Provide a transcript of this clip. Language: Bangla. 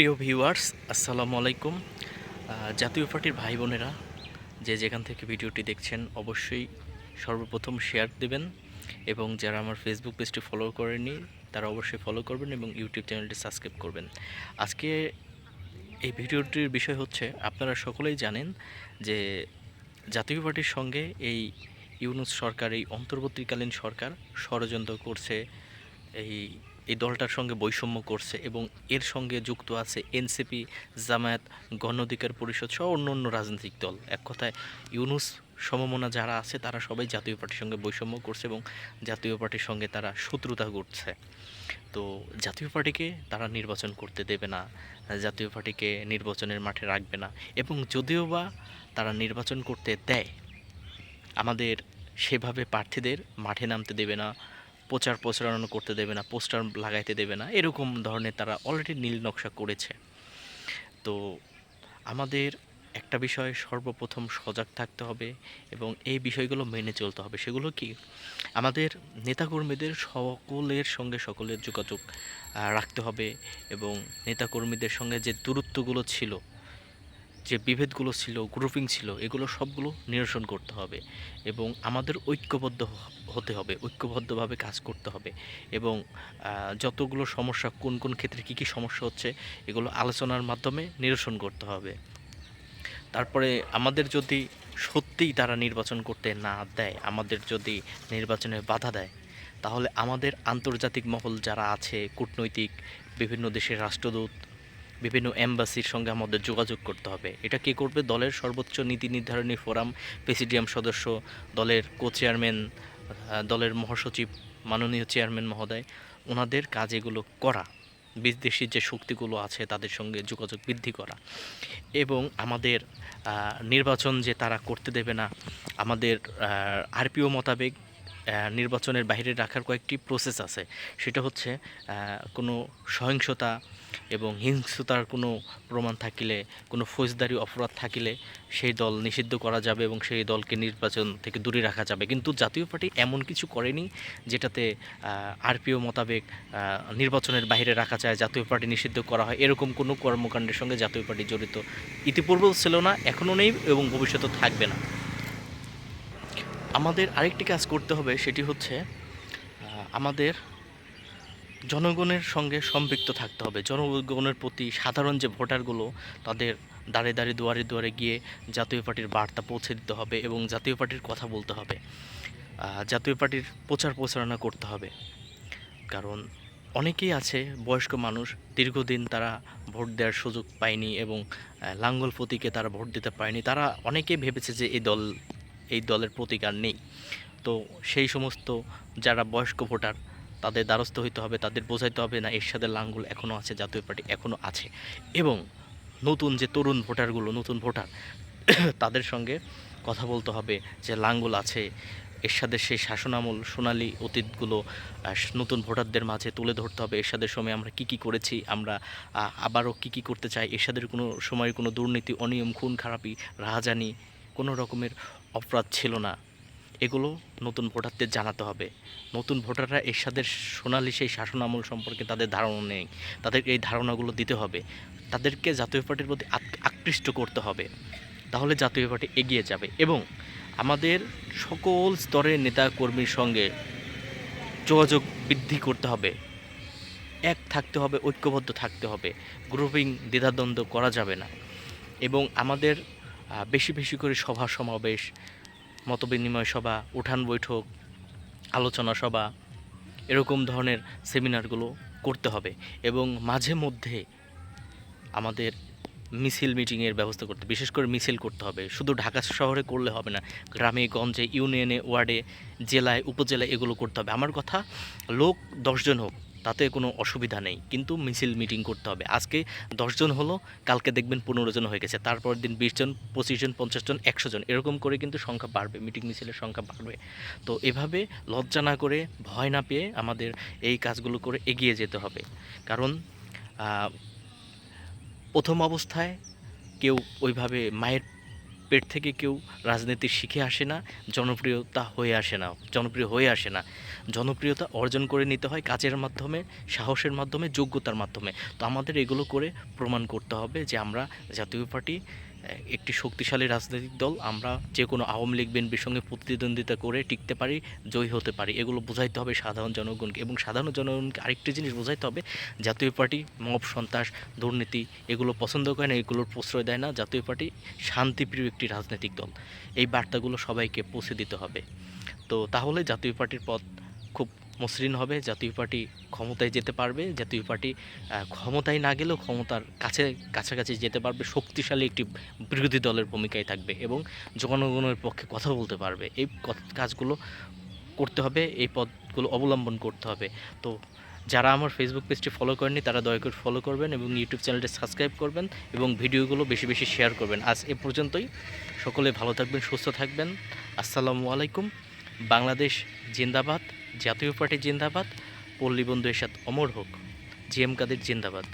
প্রিয় ভিউয়ার্স আসসালামু আলাইকুম। জাতীয় পার্টির ভাই বোনেরা, যে যেখান থেকে ভিডিওটি দেখছেন, অবশ্যই সর্বপ্রথম শেয়ার দেবেন এবং যারা আমার ফেসবুক পেজটি ফলো করেনি তারা অবশ্যই ফলো করবেন এবং ইউটিউব চ্যানেলটি সাবস্ক্রাইব করবেন। আজকে এই ভিডিওটির বিষয় হচ্ছে, আপনারা সকলেই জানেন যে জাতীয় পার্টির সঙ্গে এই ইউনুস সরকার, এই অন্তর্বর্তীকালীন সরকার ষড়যন্ত্র করছে, এই এই দলটার সঙ্গে বৈষম্য করছে এবং এর সঙ্গে যুক্ত আছে এনসিপি, জামায়াত গণ অধিকার পরিষদ সহ অন্য অন্য রাজনৈতিক দল। এক কথায়, ইউনুস সমমনা যারা আছে, তারা সবাই জাতীয় পার্টির সঙ্গে বৈষম্য করছে এবং জাতীয় পার্টির সঙ্গে তারা শত্রুতা করছে তো জাতীয় পার্টিকে তারা নির্বাচন করতে দেবে না, জাতীয় পার্টিকে নির্বাচনের মাঠে রাখবে না এবং যদিও বা তারা নির্বাচন করতে দেয়, আমাদের সেভাবে প্রার্থীদের মাঠে নামতে দেবে না প্রচার প্রচারণা করতে দেবে না, পোস্টার লাগাইতে দেবে না, এরকম ধরনের তারা অলরেডি নীল নকশা করেছে। তো আমাদের একটা বিষয় সর্বপ্রথম সজাগ থাকতে হবে এবং এই বিষয়গুলো মেনে চলতে হবে। সেগুলো কি? আমাদের নেতাকর্মীদের সকলের সঙ্গে সকলের যোগাযোগ রাখতে হবে এবং নেতাকর্মীদের সঙ্গে যে দূরত্বগুলো ছিল যে বিভেদগুলো ছিল গ্রুপিং ছিল, এগুলো সবগুলো নিরসন করতে হবে এবং আমাদের ঐক্যবদ্ধ হতে হবে, ঐক্যবদ্ধভাবে কাজ করতে হবে এবং যতগুলো সমস্যা, কোন কোন ক্ষেত্রে কী কী সমস্যা হচ্ছে, এগুলো আলোচনার মাধ্যমে নিরসন করতে হবে। তারপরে আমাদের যদি সত্যিই তারা নির্বাচন করতে না দেয়, আমাদের যদি নির্বাচনে বাধা দেয়, তাহলে আমাদের আন্তর্জাতিক মহল যারা আছে, কূটনৈতিক, বিভিন্ন দেশের রাষ্ট্রদূত বিভিন্ন এম্বাসির সঙ্গে আমাদের যোগাযোগ করতে হবে। এটা কে করবে? দলের সর্বোচ্চ নীতি নির্ধারণী ফোরাম, প্রেসিডিয়াম সদস্য, দলের কো চেয়ারম্যান দলের মহাসচিব, মাননীয় চেয়ারম্যান মহোদয়, ওনাদের কাজ এগুলো করা, বিদেশি যে শক্তিগুলো আছে তাদের সঙ্গে যোগাযোগ বৃদ্ধি করা। এবং আমাদের নির্বাচন যে তারা করতে দেবে না, আমাদের আরপিও মোতাবেক নির্বাচনের বাইরে রাখার কয়েকটি প্রসেস আছে। সেটা হচ্ছে কোনো সহিংসতা এবং হিংসতার কোনো প্রমাণ থাকিলে, কোনো ফৌজদারি অপরাধ থাকিলে সেই দল নিষিদ্ধ করা যাবে এবং সেই দলকে নির্বাচন থেকে দূরে রাখা যাবে। কিন্তু জাতীয় পার্টি এমন কিছু করেনি যেটাতে আরপিও মোতাবেক নির্বাচনের বাইরে রাখা যায়, জাতীয় পার্টি নিষিদ্ধ করা হয়। এরকম কোনো কর্মকাণ্ডের সঙ্গে জাতীয় পার্টি জড়িত ইতিপূর্বেও ছিল না, এখনও নেই এবং ভবিষ্যতে থাকবে না। আমাদের আরেকটি কাজ করতে হবে, সেটি হচ্ছে আমাদের জনগণের সঙ্গে সম্পৃক্ত থাকতে হবে। জনগণের প্রতি সাধারণ যে ভোটারগুলো, তাদের দাঁড়ে দাঁড়িয়ে দুয়ারে দুয়ারে গিয়ে জাতীয় পার্টির বার্তা পৌঁছে দিতে হবে এবং জাতীয় পার্টির কথা বলতে হবে। জাতীয় পার্টির প্রচার প্রচারণা করতে হবে। কারণ অনেকেই আছে, বয়স্ক মানুষ, দীর্ঘদিন তারা ভোট দেওয়ার সুযোগ পায়নি এবং লাঙ্গল প্রতীকে তারা ভোট দিতে পারেনি। তারা অনেকেই ভেবেছে যে এই দল এই দলের প্রতিকার নেই। তো সেই সমস্ত যারা বয়স্ক ভোটার, তাদের দ্বারস্থ হইতে হবে, তাদের বোঝাইতে হবে না এরশাদের লাঙ্গল এখনও আছে, জাতীয় পার্টি এখনও আছে। এবং নতুন যে তরুণ ভোটারগুলো, নতুন ভোটার, তাদের সঙ্গে কথা বলতে হবে যে লাঙ্গল আছে। এরশাদের সেই শাসনামল, সোনালী অতীতগুলো নতুন ভোটারদের মাঝে তুলে ধরতে হবে। এরশাদের সময় আমরা কি কি করেছি, আমরা আবারও কি কি করতে চাই, এরশাদের কোনো সময় কোনো দুর্নীতি, অনিয়ম, খুন, খারাপি, রাহাজানি কোনো রকমের অপরাধ ছিল না। এগুলো নতুন ভোটারদের জানাতে হবে। নতুন ভোটাররা এরশাদের সোনালি সেই শাসন আমল সম্পর্কে তাদের ধারণা নেই। তাদের এই ধারণাগুলো দিতে হবে। তাদেরকে জাতীয় পার্টির প্রতি আকৃষ্ট করতে হবে। তাহলে জাতীয় পার্টি এগিয়ে যাবে এবং আমাদের সকল স্তরের নেতা কর্মীর সঙ্গে যোগাযোগ বৃদ্ধি করতে হবে। এক থাকতে হবে, ঐক্যবদ্ধ থাকতে হবে। গ্রুপিং দ্বিধাদ্বন্দ্ব করা যাবে না। এবং আমাদের বেশি বেশি করে সভা সমাবেশ, মতবিনিময় সভা, উঠান বৈঠক, আলোচনা সভা, এরকম ধরনের সেমিনারগুলো করতে হবে এবং মাঝে মধ্যে আমাদের মিছিল মিটিংয়ের ব্যবস্থা করতে, বিশেষ করে মিছিল করতে হবে। শুধু ঢাকা শহরে করলে হবে না, গ্রামে, গঞ্জে, ইউনিয়নে, ওয়ার্ডে, জেলায়, উপজেলায় এগুলো করতে হবে। আমার কথা, লোক দশজন হোক তাতে কোনো অসুবিধা নেই। কিন্তু মিছিল মিটিং করতে হবে। আজকে দশজন হলো, কালকে দেখবেন পনেরো জন হয়ে গেছে। তারপর দিন বিশ জন, পঁচিশ জন, পঞ্চাশ জন, একশো জন। এরকম করে কিন্তু সংখ্যা বাড়বে, মিটিং মিছিলের সংখ্যা বাড়বে। তো এভাবে লজ্জা না করে, ভয় না পেয়ে আমাদের এই কাজগুলো করে এগিয়ে যেতে হবে। কারণ প্রথম অবস্থায় কেউ ওইভাবে মায়ের পেট থেকে কেউ রাজনীতি শিখে আসে না, জনপ্রিয়তা হয়ে আসে না, জনপ্রিয় হয়ে আসে না। জনপ্রিয়তা অর্জন করে নিতে হয় কাজের মাধ্যমে, সাহসের মাধ্যমে, যোগ্যতার মাধ্যমে। তো আমাদের এগুলো করে প্রমাণ করতে হবে যে আমরা জাতীয় পার্টি একটি শক্তিশালী রাজনৈতিক দল, আমরা যে কোনো আওয়ামী লীগ, বিএনপির সঙ্গে প্রতিদ্বন্দ্বিতা করে টিকতে পারি, জয়ী হতে পারি, এগুলো বোঝাইতে হবে সাধারণ জনগণকে। এবং সাধারণ জনগণকে আরেকটি জিনিস বোঝাইতে হবে, জাতীয় পার্টি মব, সন্ত্রাস, দুর্নীতি, এগুলো পছন্দ করে না, এগুলোর প্রশ্রয় দেয় না, জাতীয় পার্টি শান্তিপ্রিয় একটি রাজনৈতিক দল। এই বার্তাগুলো সবাইকে পৌঁছে দিতে হবে। তো তাহলে জাতীয় পার্টির পথ খুব মসৃণ হবে, জাতীয় পার্টি ক্ষমতায় যেতে পারবে, জাতীয় পার্টি ক্ষমতায় না গেলেও ক্ষমতার কাছে, কাছাকাছি যেতে পারবে, শক্তিশালী একটি বিরোধী দলের ভূমিকায় থাকবে এবং জনগণের পক্ষে কথা বলতে পারবে। এই কাজগুলো করতে হবে, এই পদগুলো অবলম্বন করতে হবে। তো যারা আমার ফেসবুক পেজটি ফলো করেননি, তারা দয়া করে ফলো করবেন এবং ইউটিউব চ্যানেলটি সাবস্ক্রাইব করবেন এবং ভিডিওগুলো বেশি বেশি শেয়ার করবেন। আজ এ পর্যন্তই। সকলে ভালো থাকবেন, সুস্থ থাকবেন। আসসালামু আলাইকুম। বাংলাদেশ জিন্দাবাদ। জাতীয় পার্টি জিন্দাবাদ পল্লী বন্ধু এরশাদ অমর হোক। জি এম কাদের জিন্দাবাদ।